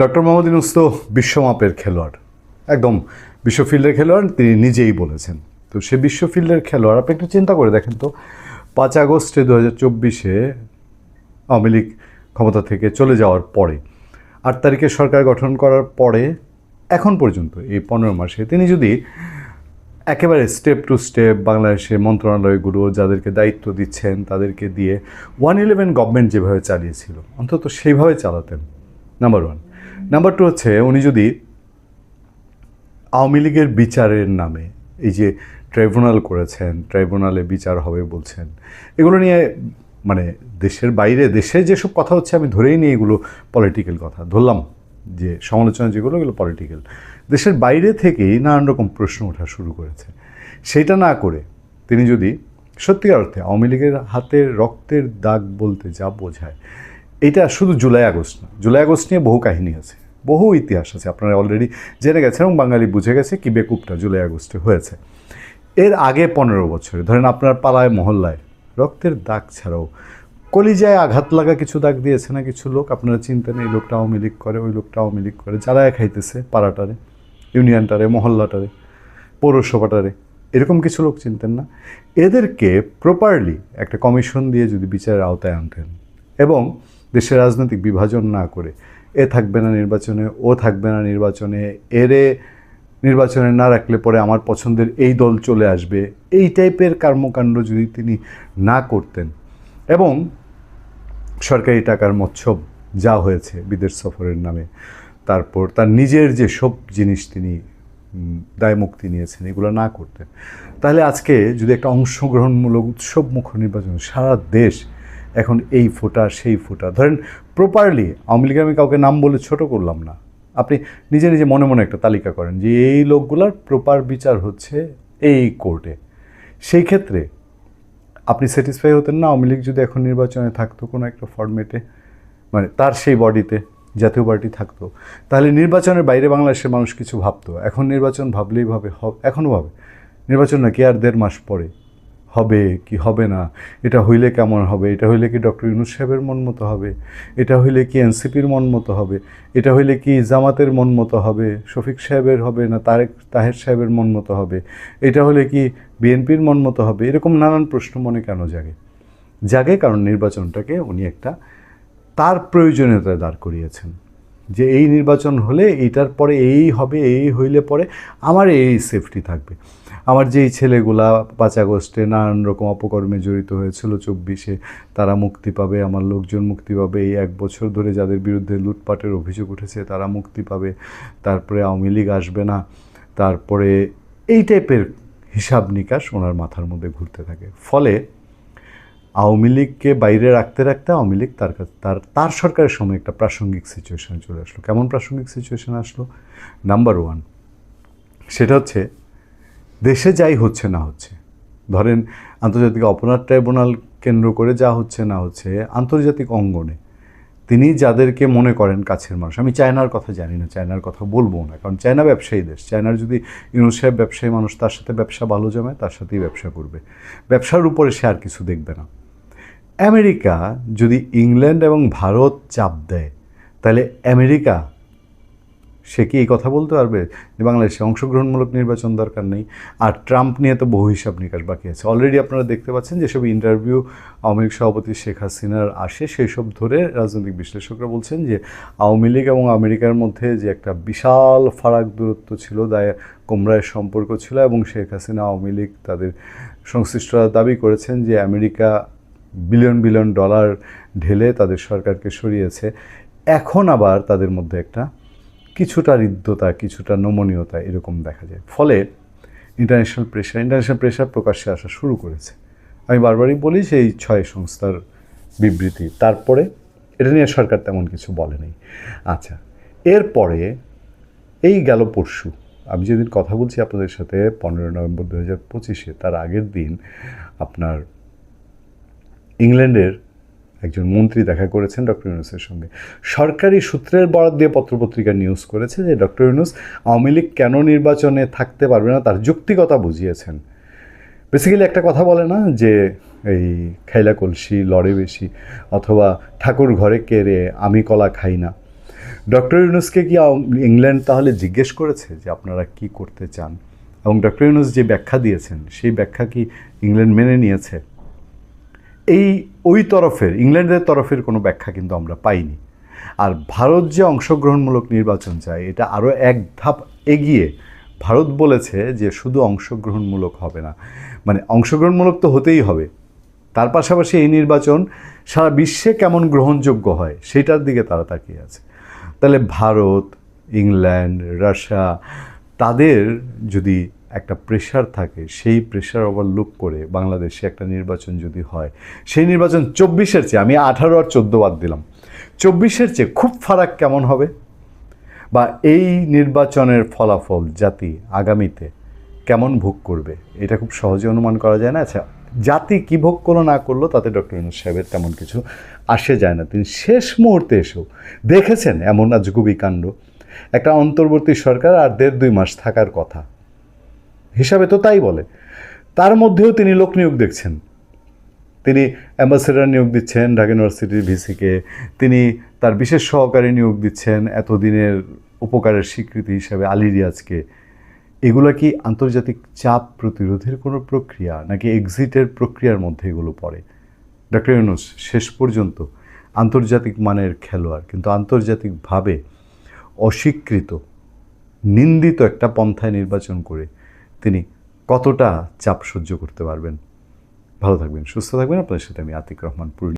Doctor Mohammad Yunus তো বিশ্বমাপের খেলোয়াড়, একদম বিশ্ব ফিল্ডের খেলোয়াড়, তিনি নিজেই বলেছেন। তো সে বিশ্ব ফিল্ডের খেলোয়াড়, আপনি একটু চিন্তা করে দেখেন তো, পাঁচ আগস্টে দু হাজার চব্বিশে আওয়ামী লীগ ক্ষমতা থেকে চলে যাওয়ার পরে, আট তারিখে সরকার গঠন করার পরে, এখন পর্যন্ত, এই পনেরো মাসে, তিনি যদি একেবারে স্টেপ টু স্টেপ বাংলাদেশের মন্ত্রণালয়গুলো যাদেরকে দায়িত্ব দিচ্ছেন, তাদেরকে দিয়ে ওয়ান ইলেভেন গভর্নমেন্ট যেভাবে চালিয়েছিল, অন্তত সেইভাবে চালাতেন নাম্বার ওয়ান নাম্বার টু হচ্ছে, উনি যদি আওয়ামী লীগের বিচারের নামে এই যে ট্রাইব্যুনাল করেছেন, ট্রাইব্যুনালে বিচার হবে বলছেন, এগুলো নিয়ে মানে দেশের বাইরে দেশে যেসব কথা হচ্ছে আমি ধরেই নিই এগুলো পলিটিক্যাল কথা। ধরলাম যে সমালোচনা যেগুলো, এগুলো পলিটিক্যাল দেশের বাইরে থেকেই নানান রকম প্রশ্ন ওঠা শুরু করেছে। সেটা না করে তিনি যদি সত্যিকার অর্থে আওয়ামী লীগের হাতে রক্তের দাগ বলতে যা বোঝায় এটা শুধু জুলাই আগস্ট না, জুলাই আগস্ট নিয়ে বহু কাহিনী আছে, বহু ইতিহাস আছে। আপনারা অলরেডি জেনে গেছেন এবং বাঙালি বুঝে গেছে কি বেকুবটা জুলাই আগস্টে হয়েছে। এর আগে পনেরো বছরে, ধরেন আপনার পাড়ায়, মহল্লায়, রক্তের দাগ ছাড়াও কলিজায় আঘাত লাগা কিছু দাগ দিয়েছে না কিছু লোক? আপনারা চিন্তা নেই, এই লোকটা আওয়ামী লীগ করে, ওই লোকটা আওয়ামী লীগ করে, যারা খাইতেছে পাড়াটারে, ইউনিয়নটারে, মহল্লাটারে, পৌরসভাটারে, এরকম কিছু লোক চিনতেন না। এদেরকে প্রপারলি একটা কমিশন দিয়ে যদি বিচারের আওতায় আনতেন এবং দেশের রাজনৈতিক বিভাজন না করে। এ থাকবে না নির্বাচনে, ও থাকবে না নির্বাচনে, এরে নির্বাচনে না রাখলে পরে আমার পছন্দের এই দল চলে আসবে। এই টাইপের কর্মকাণ্ড যদি তিনি না করতেন। এবং সরকারি টাকার মৎসব যা হয়েছে বিদেশ সফরের নামে, তারপর তার নিজের যে সব জিনিস তিনি দায় মুক্তি নিয়েছেন, এগুলো না করতেন। তাহলে আজকে যদি একটা অংশগ্রহণমূলক উৎসবমুখ নির্বাচন সারা দেশ এখন এই ফোটা, সেই ফোটা। ধরেন প্রপারলি আওয়ামী লীগের আমি কাউকে নাম বলে ছোট করলাম না। আপনি নিজে নিজে মনে মনে একটা তালিকা করেন যে এই লোকগুলার প্রপার বিচার হচ্ছে এই কোর্টে সেই ক্ষেত্রে আপনি স্যাটিসফাই হতেন না আওয়ামী লীগ যদি এখন নির্বাচনে থাকতো কোনো একটা ফরম্যাটে মানে তার সেই বডিতে জাতীয় পার্টি থাকতো। তাহলে নির্বাচনের বাইরে বাংলাদেশের মানুষ কিছু ভাবতো। এখন নির্বাচন ভাবলেই ভাবে এখনও ভাবে। নির্বাচন নাকি আর দেড় মাস পরে। হবে কি হবে না? এটা হইলে কেমন হবে? এটা হইলে কি ডক্টর ইউনুস সাহেবের মন মতো হবে? এটা হইলে কি এনসিপির মন মতো হবে? এটা হইলে কি জামাতের মন মতো হবে? শফিক সাহেবের হবে না তারেক, তাহের সাহেবের মন মতো হবে? এটা হলে কি বিএনপির মন মতো হবে? এরকম নানান প্রশ্ন মনে কেন জাগে? জাগে কারণ নির্বাচনটাকে উনি একটা তার প্রয়োজনীয়তা দাঁড় করিয়েছেন। যে এই নির্বাচন হলে এইটার পরে এই হবে, এই হইলে পরে আমার এই সেফটি থাকবে। আমার যেই ছেলেগুলা পাঁচ আগস্টে নানান রকম অপকর্মে জড়িত হয়েছিল, চব্বিশে তারা মুক্তি পাবে, আমার লোকজন মুক্তি পাবে, এই এক বছর ধরে যাদের বিরুদ্ধে লুটপাটের অভিযোগ উঠেছে তারা মুক্তি পাবে, তারপরে আওয়ামী লীগ আসবে না, তারপরে এই টাইপের হিসাব নিকাশ ওনার মাথার মধ্যে ঘুরতে থাকে। ফলে আওয়ামী লীগকে বাইরে রাখতে রাখতে আওয়ামী লীগ তার কাছে তার তার সরকারের সময় একটা প্রাসঙ্গিক সিচুয়েশনে চলে আসলো। কেমন প্রাসঙ্গিক সিচুয়েশন আসলো? নাম্বার ওয়ান সেটা হচ্ছে দেশে যাই হচ্ছে না হচ্ছে। ধরেন আন্তর্জাতিক অপরাধ ট্রাইব্যুনাল কেন্দ্র করে যা হচ্ছে না হচ্ছে আন্তর্জাতিক অঙ্গনে, তিনি যাদেরকে মনে করেন কাছের মানুষ, আমি চায়নার কথা জানি না, চায়নার কথা বলব না, কারণ চায়না ব্যবসায়ী দেশ। চায়নার যদি ইউনুস ব্যবসায়ী মানুষ, তার সাথে ব্যবসা ভালো জমায়, তার সাথেই ব্যবসা করবে। ব্যবসার উপরে সে আর কিছু দেখবে না। আমেরিকা যদি ইংল্যান্ড এবং ভারত চাপ দেয়, তাহলে আমেরিকা, সে কি এই কথা বলতে পারবে? যে বাংলাদেশে অংশগ্রহণমূলক নির্বাচন দরকার নেই, আর ট্রাম্প নিয়ে তো বহু হিসাব নিকাশ বাকি আছে। অলরেডি আপনারা দেখতে পাচ্ছেন যেসব ইন্টারভিউ আওয়ামী লীগ সভাপতি শেখ হাসিনার আসে, সেই সব ধরে রাজনৈতিক বিশ্লেষকরা বলছেন যে আওয়ামী লীগ এবং আমেরিকার মধ্যে যে একটা বিশাল ফারাক দূরত্ব ছিল দায় কোমরায়ের সম্পর্ক ছিল এবং শেখ হাসিনা আওয়ামী লীগ তাদের সংশ্লিষ্টরা দাবি করেছেন যে আমেরিকা বিলিয়ন বিলিয়ন ডলার ঢেলে তাদের সরকারকে সরিয়েছে। এখন আবার তাদের মধ্যে একটা কিছুটা হৃদ্যতা কিছুটা নমনীয়তা এরকম দেখা যায়। ফলে ইন্টারন্যাশনাল প্রেশার ইন্টারন্যাশনাল প্রেশার প্রকাশ্যে আসা শুরু করেছে। আমি বারবারই বলি যে এই ছয় সংস্থার বিবৃতি, তারপরে এটা নিয়ে সরকার তেমন কিছু বলেনি আচ্ছা এরপরে এই গেল পরশু, আমি যেদিন কথা বলছি আপনাদের সাথে পনেরো নভেম্বর দু হাজার পঁচিশে, তার আগের দিন আপনার ইংল্যান্ডের একজন মন্ত্রী দেখা করেছেন ডক্টর ইউনুসের সঙ্গে। সরকারি সূত্রের বরাদ দিয়ে পত্রপত্রিকা নিউজ করেছে যে ডক্টর ইউনুস আওয়ামী লীগ কেন নির্বাচনে থাকতে পারবে না, তার যুক্তিকতা বুঝিয়েছেন। বেসিক্যালি একটা কথা বলে না যে এই খাইলা কলসি লড়ে বেশি, অথবা ঠাকুর ঘরে কেড়ে আমি কলা খাই না। ডক্টর ইউনুসকে কি ইংল্যান্ড তাহলে জিজ্ঞেস করেছে যে আপনারা কি করতে চান? এবং ডক্টর ইউনুস যে ব্যাখ্যা দিয়েছেন, সেই ব্যাখ্যা কি ইংল্যান্ড মেনে নিয়েছে? এই ওই তরফের, ইংল্যান্ডের তরফের কোনো ব্যাখ্যা কিন্তু আমরা পাইনি। আর ভারত যে অংশগ্রহণমূলক নির্বাচন চায়, এটা আরও এক ধাপ এগিয়ে ভারত বলেছে যে শুধু অংশগ্রহণমূলক হবে না মানে অংশগ্রহণমূলক তো হতেই হবে। তার পাশাপাশি এই নির্বাচন সারা বিশ্বে কেমন গ্রহণযোগ্য হয়, সেটার দিকে তারা তাকিয়ে আছে। তাহলে ভারত, ইংল্যান্ড, রাশিয়া, তাদের যদি একটা প্রেশার থাকে, সেই প্রেশার ওভারলুক করে বাংলাদেশে একটা নির্বাচন যদি হয়, সেই নির্বাচন চব্বিশের চেয়ে, আমি আঠারো আর চোদ্দ বাদ দিলাম, চব্বিশের চেয়ে খুব ফারাক কেমন হবে? বা এই নির্বাচনের ফলাফল জাতি আগামীতে কেমন ভোগ করবে? এটা খুব সহজে অনুমান করা যায় না। আচ্ছা জাতি কী ভোগ করল, না করল, তাতে ডক্টর ইউনুস সাহেবের তেমন কিছু আসে যায় না। তিনি শেষ মুহূর্তে এসেও দেখেছেন, এমন আজগুবি কাণ্ড, একটা অন্তর্বর্তী সরকার আর দেড় দুই মাস থাকার কথা। হিসাবে তো তাই বলে। তার মধ্যেও তিনি লোক নিয়োগ দেখছেন। তিনি অ্যাম্বাসেডার নিয়োগ দিচ্ছেন ঢাকা ইউনিভার্সিটির ভিসিকে। তিনি তার বিশেষ সহকারী নিয়োগ দিচ্ছেন এতদিনের উপকারের স্বীকৃতি হিসাবে আলী রিয়াজকে এগুলো কি আন্তর্জাতিক চাপ প্রতিরোধের কোনো প্রক্রিয়া, নাকি এক্সিটের প্রক্রিয়ার মধ্যে এগুলো পড়ে? ডক্টর ইউনুস, শেষ পর্যন্ত আন্তর্জাতিক মানের খেলোয়াড়, কিন্তু আন্তর্জাতিকভাবে অস্বীকৃত, নিন্দিত একটা পন্থায় নির্বাচন করে তিনি কতটা চাপ সহ্য করতে পারবেন? ভালো থাকবেন, সুস্থ থাকবেন। আপনার সাথে আমি আতিক রহমান পূর্ণি